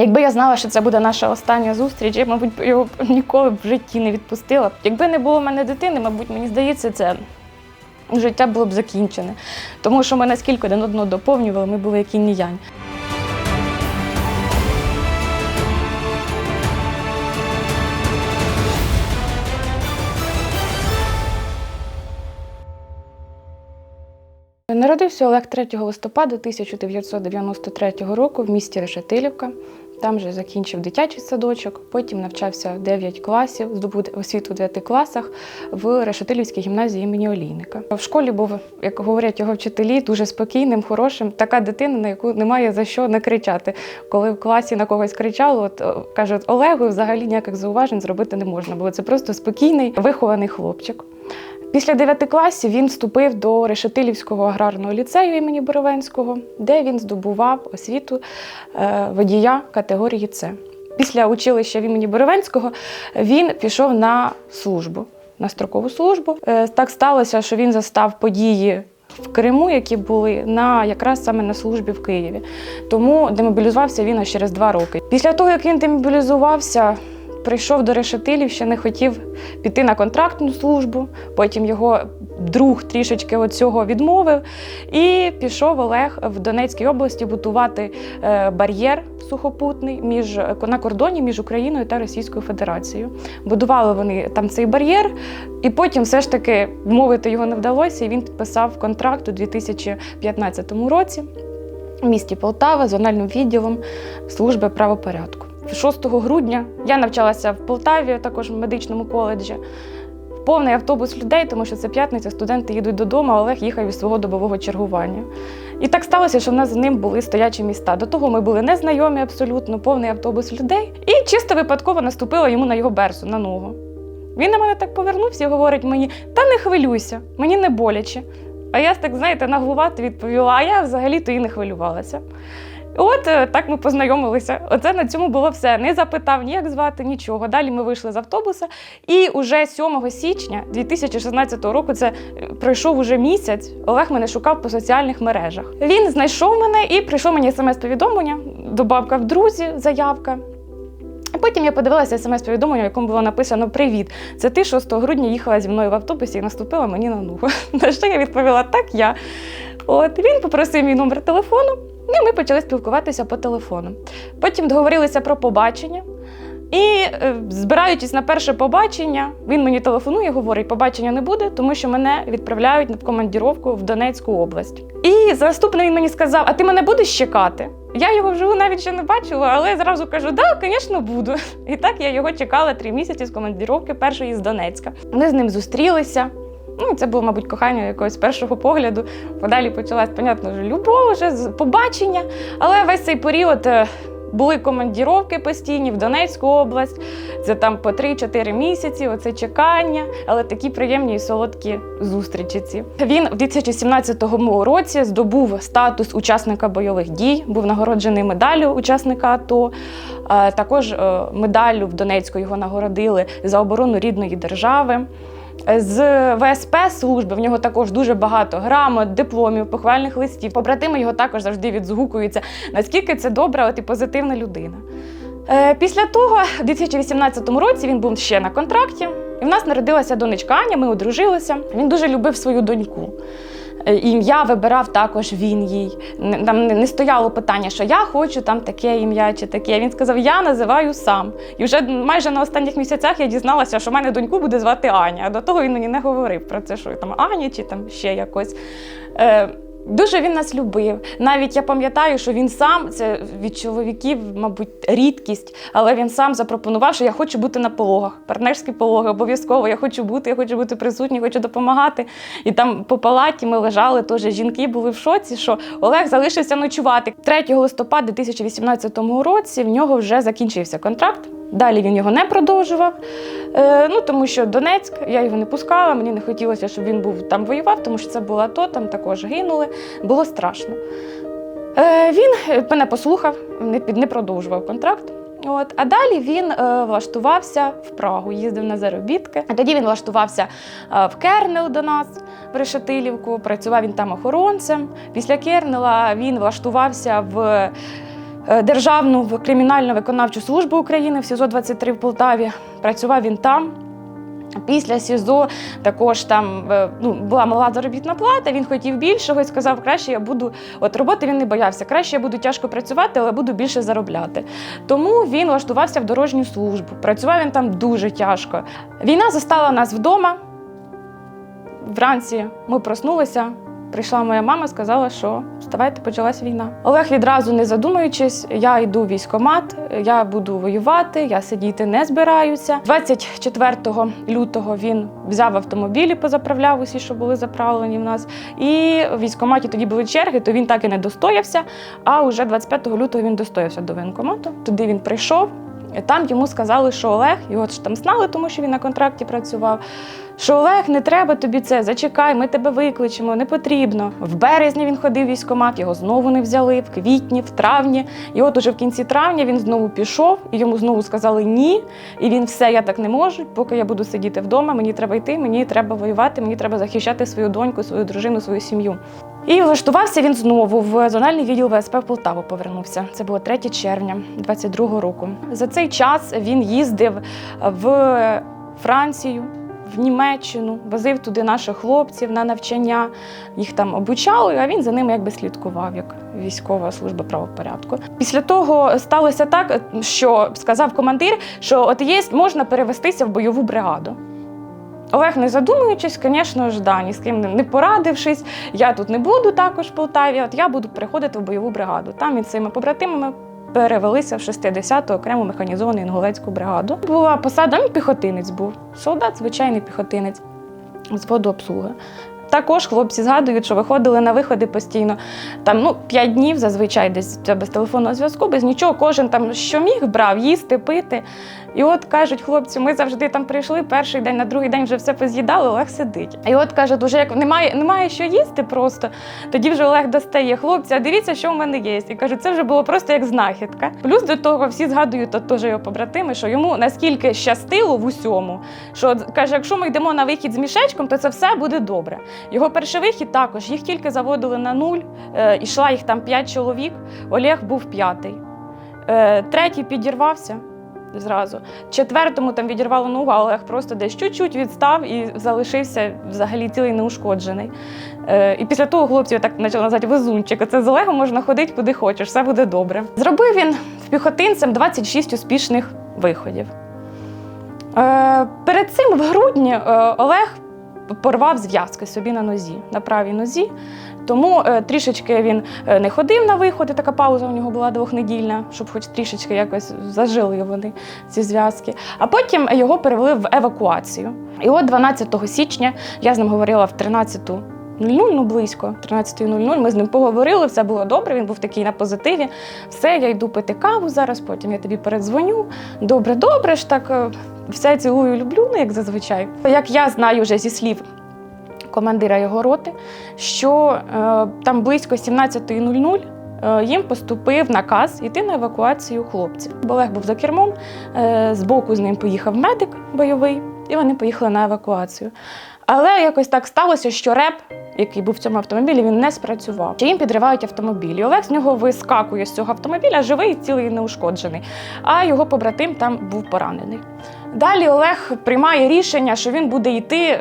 Якби я знала, що це буде наша остання зустріч, я, мабуть, його ніколи б в житті не відпустила. Якби не було в мене дитини, мабуть, мені здається, це життя було б закінчене. Тому що ми наскільки один одного доповнювали, ми були як і янь. Народився Олег 3 листопада 1993 року в місті Решетилівка. Там же закінчив дитячий садочок, потім навчався 9 класів, здобув освіту в 9 класах в Решетилівській гімназії імені Олійника. В школі був, як говорять його вчителі, дуже спокійним, хорошим. Така дитина, на яку немає за що не кричати. Коли в класі на когось кричало, от кажуть, Олегу взагалі ніяких зауважень зробити не можна було. Це просто спокійний, вихований хлопчик. Після 9 класів він вступив до Решетилівського аграрного ліцею імені Боровенського, де він здобував освіту е, водія категорії С. Після училища в імені Боровенського він пішов на службу, на строкову службу. Е, Так сталося, що він застав події в Криму, які були на якраз саме на службі в Києві. Тому демобілізувався він аж через два роки. Після того, як він демобілізувався, прийшов до Решетилівщини, хотів піти на контрактну службу. Потім його друг трішечки от цього відмовив. І пішов Олег в Донецькій області будувати е, бар'єр сухопутний між на кордоні між Україною та Російською Федерацією. Будували вони там цей бар'єр, і потім все ж таки вмовити його не вдалося. І він підписав контракт у 2015 році в місті Полтава зональним відділом служби правопорядку. 6 грудня я навчалася в Полтаві, також в медичному коледжі. Повний автобус людей, тому що це п'ятниця, студенти їдуть додому, а Олег їхав із свого добового чергування. І так сталося, що в нас з ним були стоячі міста. До того ми були незнайомі абсолютно, повний автобус людей. І чисто випадково наступила йому на його берсу, на ногу. Він на мене так повернувся і говорить мені: та не хвилюйся, мені не боляче. А я так, знаєте, наглувато відповіла, а я взагалі-то і не хвилювалася. От е, так ми познайомилися. Оце на цьому було все. Не запитав ні, як звати, нічого. Далі ми вийшли з автобуса. І уже 7 січня 2016 року, це е, пройшов уже місяць. Олег мене шукав по соціальних мережах. Він знайшов мене і прийшов мені смс-повідомлення, добавка в друзі, заявка. Потім я подивилася смс-повідомлення, в якому було написано Привіт. Це ти 6 грудня їхала зі мною в автобусі і наступила мені на ногу. На що я відповіла так, я. От він попросив мій номер телефону, і ми почали спілкуватися по телефону. Потім договорилися про побачення. І е, збираючись на перше побачення, він мені телефонує, говорить, побачення не буде, тому що мене відправляють в командіровку в Донецьку область. І за він мені сказав: А ти мене будеш чекати? Я його вживу навіть ще не бачила, але зразу кажу, да, звісно, буду. І так я його чекала три місяці з командіровки першої з Донецька. Ми з ним зустрілися. Ну, це було, мабуть, кохання якогось першого погляду. Подалі почалась, понятно, вже любов, вже побачення. Але весь цей період е, були командіровки постійні в Донецьку область. Це там по 3-4 місяці, оце чекання, але такі приємні і солодкі зустрічі. ці. Він в 2017 році здобув статус учасника бойових дій, був нагороджений медаллю учасника АТО. Е, Також е, медаллю в Донецьку його нагородили за оборону рідної держави. З ВСП служби в нього також дуже багато грамот, дипломів, похвальних листів. Побратими його також завжди відзгукуються, наскільки це добра от і позитивна людина. Е, Після того, у 2018 році, він був ще на контракті, і в нас народилася донечка Аня, ми одружилися. Він дуже любив свою доньку. Е, Ім'я вибирав також він їй. Там не стояло питання, що я хочу там таке ім'я чи таке. Він сказав, я називаю сам. І вже майже на останніх місяцях я дізналася, що в мене доньку буде звати Аня. А до того він мені не говорив про це, що там Аня чи там ще якось. Дуже він нас любив. Навіть я пам'ятаю, що він сам це від чоловіків, мабуть, рідкість, але він сам запропонував, що я хочу бути на пологах. Партнерські пологи обов'язково. Я хочу бути, я хочу бути присутній, хочу допомагати. І там по палаті ми лежали, теж жінки були в шоці, що Олег залишився ночувати. 3 листопада 2018 році в нього вже закінчився контракт. Далі він його не продовжував. Е, ну, тому що Донецьк, я його не пускала, мені не хотілося, щоб він був там воював, тому що це було АТО, там також гинули. Було страшно. Е, він е, мене послухав, не, продовжував контракт. От. А далі він е, влаштувався в Прагу, їздив на заробітки. А тоді він влаштувався е, в Кернел до нас, в Решетилівку. Працював він там охоронцем. Після Кернела він влаштувався в Державну кримінально-виконавчу службу України в СІЗО 23 в Полтаві. Працював він там. Після СІЗО також там е, ну, була мала заробітна плата. Він хотів більшого і сказав, краще я буду. От роботи він не боявся. Краще я буду тяжко працювати, але буду більше заробляти. Тому він влаштувався в дорожню службу. Працював він там дуже тяжко. Війна застала нас вдома. Вранці ми проснулися. Прийшла моя мама, сказала, що вставайте, почалась війна. Олег відразу не задумуючись, я йду в військкомат, я буду воювати, я сидіти не збираюся. 24 лютого він взяв автомобілі, позаправляв усі, що були заправлені в нас. І в військкоматі тоді були черги, то він так і не достоявся. А уже 25 лютого він достоявся до воєнкомату. Туди він прийшов. Там йому сказали, що Олег, його ж там знали, тому що він на контракті працював. Що Олег, не треба тобі це, зачекай, ми тебе викличемо, не потрібно. В березні він ходив в військкомат, його знову не взяли, в квітні, в травні. І от уже в кінці травня він знову пішов, і йому знову сказали ні. І він все, я так не можу, поки я буду сидіти вдома, мені треба йти, мені треба воювати, мені треба захищати свою доньку, свою дружину, свою сім'ю. І влаштувався він знову в зональний відділ ВСП в Полтаву повернувся. Це було 3 червня 22-го року. За цей час він їздив в Францію, в Німеччину, возив туди наших хлопців на навчання, їх там обучали, а він за ними якби слідкував, як військова служба правопорядку. Після того сталося так, що сказав командир, що от є, можна перевестися в бойову бригаду. Олег, не задумуючись, звісно ж, да, ні з ким не порадившись, я тут не буду також в Полтаві, от я буду приходити в бойову бригаду. Там він з своїми побратимами перевелися в 60-ту окрему механізовану інгулецьку бригаду. Була посада, ну, піхотинець був. Солдат, звичайний піхотинець з водообслуги. Також хлопці згадують, що виходили на виходи постійно. Там ну, 5 днів зазвичай десь без телефонного зв'язку, без нічого. Кожен там що міг брав, їсти, пити. І от кажуть хлопці, ми завжди там прийшли, перший день, на другий день вже все поз'їдали, Олег сидить. І от кажуть, уже як немає, немає що їсти просто. Тоді вже Олег достає хлопці, а дивіться, що в мене є. І кажуть, це вже було просто як знахідка. Плюс до того всі згадують, от теж його побратими, що йому наскільки щастило в усьому, що каже, якщо ми йдемо на вихід з мішечком, то це все буде добре. Його перший вихід також їх тільки заводили на нуль, е, ішла їх там п'ять чоловік. Олег був п'ятий. Е, третій підірвався зразу. Четвертому там відірвало ногу, а Олег просто десь чуть-чуть відстав і залишився взагалі цілий неушкоджений. Е, і після того хлопці так почали називати везунчик. Це з Олегом можна ходити куди хочеш, все буде добре. Зробив він піхотинцем 26 успішних виходів. Е, перед цим в грудні е, Олег порвав зв'язки собі на нозі, на правій нозі. Тому е, трішечки він е, не ходив на виходи, така пауза у нього була двохнедільна, щоб хоч трішечки якось зажили вони ці зв'язки. А потім його перевели в евакуацію. І от 12 січня я з ним говорила в 13 00, ну близько 13.00, Ми з ним поговорили, все було добре. Він був такий на позитиві. Все, я йду пити каву зараз, потім я тобі передзвоню. Добре, добре ж так. е, Все цілую, люблю, ну як зазвичай. Як я знаю вже зі слів командира його роти, що е, там близько 17.00 е, їм поступив наказ йти на евакуацію хлопців. Олег був за кермом, е, збоку з ним поїхав медик бойовий, і вони поїхали на евакуацію. Але якось так сталося, що реп, який був в цьому автомобілі, він не спрацював. Чи їм підривають автомобіль. І Олег з нього вискакує з цього автомобіля, живий, цілий і неушкоджений. А його побратим там був поранений. Далі Олег приймає рішення, що він буде йти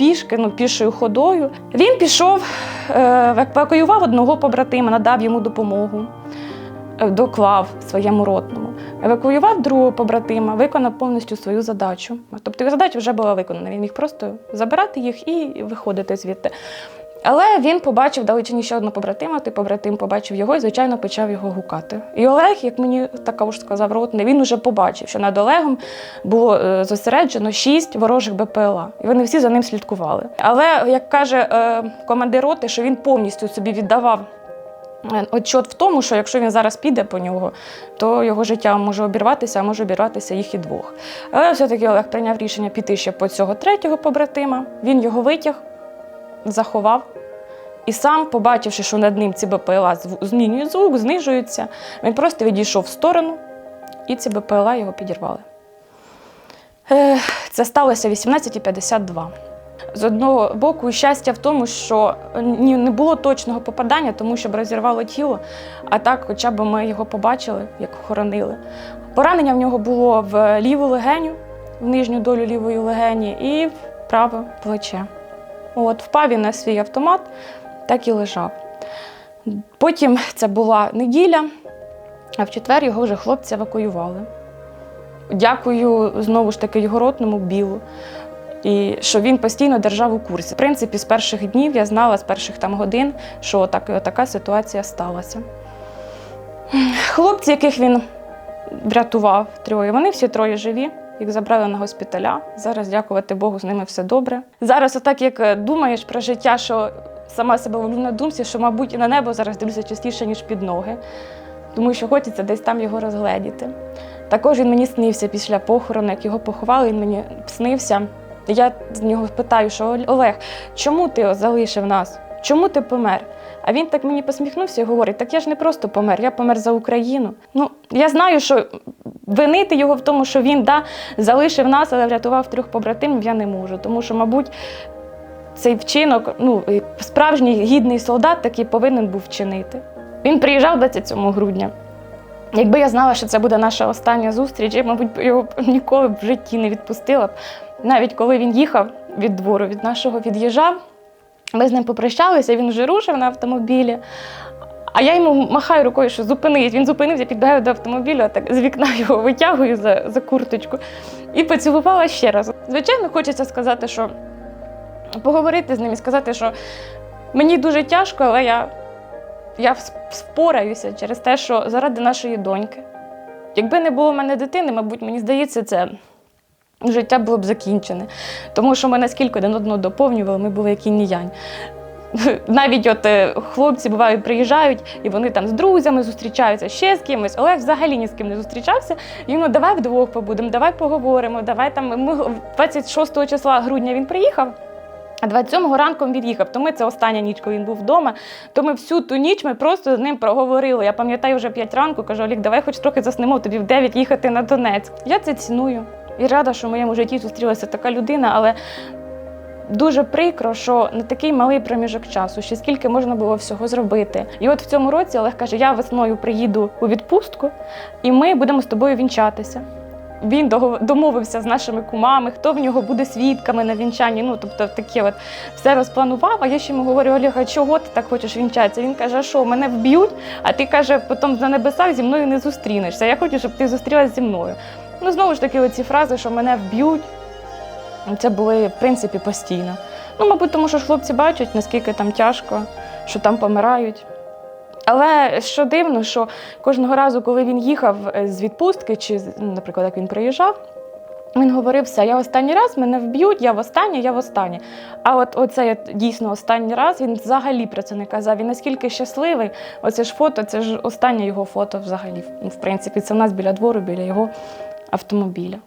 пішки, ну, пішою ходою. Він пішов, е, евакуював одного побратима, надав йому допомогу, е, доклав своєму ротному. Евакуював другого побратима, виконав повністю свою задачу. Тобто його задача вже була виконана. Він міг просто забирати їх і виходити звідти. Але він побачив далечині ще одного побратима, ти побратим побачив його і, звичайно, почав його гукати. І Олег, як мені також сказав ротний, він уже побачив, що над Олегом було е, зосереджено шість ворожих БПЛА. І вони всі за ним слідкували. Але, як каже е, командир роти, що він повністю собі віддавав. е, Отчот в тому, що якщо він зараз піде по нього, то його життя може обірватися, а може обірватися їх і двох. Але все-таки Олег прийняв рішення піти ще по цього третього побратима. Він його витяг, заховав. І сам, побачивши, що над ним ці БПЛА змінюють звук, знижуються, він просто відійшов в сторону, і ці БПЛА його підірвали. Це сталося 18.52. З одного боку, щастя в тому, що не було точного попадання, тому що б розірвало тіло, а так, хоча б ми його побачили, як хоронили. Поранення в нього було в ліву легеню, в нижню долю лівої легені і в праве плече. От, впав він на свій автомат, так і лежав. Потім це була неділя, а в четвер його вже хлопці евакуювали. Дякую знову ж таки його ротному білу. І що він постійно держав у курсі. В принципі, з перших днів я знала, з перших там годин, що так, така ситуація сталася. Хлопці, яких він врятував троє, вони всі троє живі. Їх забрали на госпіталя. Зараз, дякувати Богу, з ними все добре. Зараз, отак як е, думаєш про життя, що сама себе ловлю на думці, що, мабуть, і на небо зараз дивлюся частіше, ніж під ноги, тому що хочеться десь там його розгледіти. Також він мені снився після похорону, як його поховали, він мені снився. Я з нього питаю, що Олег, чому ти залишив нас? Чому ти помер? А він так мені посміхнувся і говорить: так я ж не просто помер, я помер за Україну. Ну, я знаю, що винити його в тому, що він да, залишив нас, але врятував трьох побратимів, я не можу. Тому що, мабуть, цей вчинок, ну, справжній гідний солдат такий повинен був вчинити. Він приїжджав 27 грудня. Якби я знала, що це буде наша остання зустріч, я, мабуть, його ніколи б в житті не відпустила б. Навіть коли він їхав від двору, від нашого від'їжджав, ми з ним попрощалися, він вже рушив на автомобілі. А я йому махаю рукою, що зупинись. Він зупинився, підбігаю до автомобіля, так з вікна його витягую за, за курточку і поцілувала ще раз. Звичайно, хочеться сказати, що поговорити з ним і сказати, що мені дуже тяжко, але я, я впораюся через те, що заради нашої доньки. Якби не було в мене дитини, мабуть, мені здається, це життя було б закінчене. Тому що ми наскільки один одного доповнювали, ми були як і янь. Навіть от е, хлопці бувають, приїжджають, і вони там з друзями зустрічаються ще з кимось. Олег взагалі ні з ким не зустрічався. Йому давай вдвох побудемо, давай поговоримо. Давай там ми 26 числа грудня він приїхав. А 27-го ранком від'їхав, то ми це остання ніч, коли він був вдома. То ми всю ту ніч ми просто з ним проговорили. Я пам'ятаю вже 5 ранку, кажу, Олік, давай хоч трохи заснемо, тобі в 9 їхати на Донецьк. Я це ціную. І рада, що в моєму житті зустрілася така людина, але дуже прикро, що на такий малий проміжок часу, ще скільки можна було всього зробити. І от в цьому році Олег каже: я весною приїду у відпустку, і ми будемо з тобою вінчатися. Він домовився з нашими кумами, хто в нього буде свідками на вінчанні. Ну, тобто, таке от все розпланував. А я ще йому говорю, Олег, а чого ти так хочеш вінчатися? Він каже, а що мене вб'ють, а ти каже, потім на небесах зі мною не зустрінешся. Я хочу, щоб ти зустрілася зі мною. Ну, знову ж таки, оці фрази, що мене вб'ють, це були, в принципі, постійно. Ну, мабуть, тому що ж хлопці бачать, наскільки там тяжко, що там помирають. Але що дивно, що кожного разу, коли він їхав е, з відпустки, чи, ну, наприклад, як він приїжджав, він говорив, все, я останній раз, мене вб'ють, я востаннє, я востаннє. А от оцей от дійсно останній раз він взагалі про це не казав. Він наскільки щасливий, оце ж фото, це ж останнє його фото взагалі. Ну, В принципі, це в нас біля двору, біля його автомобіля.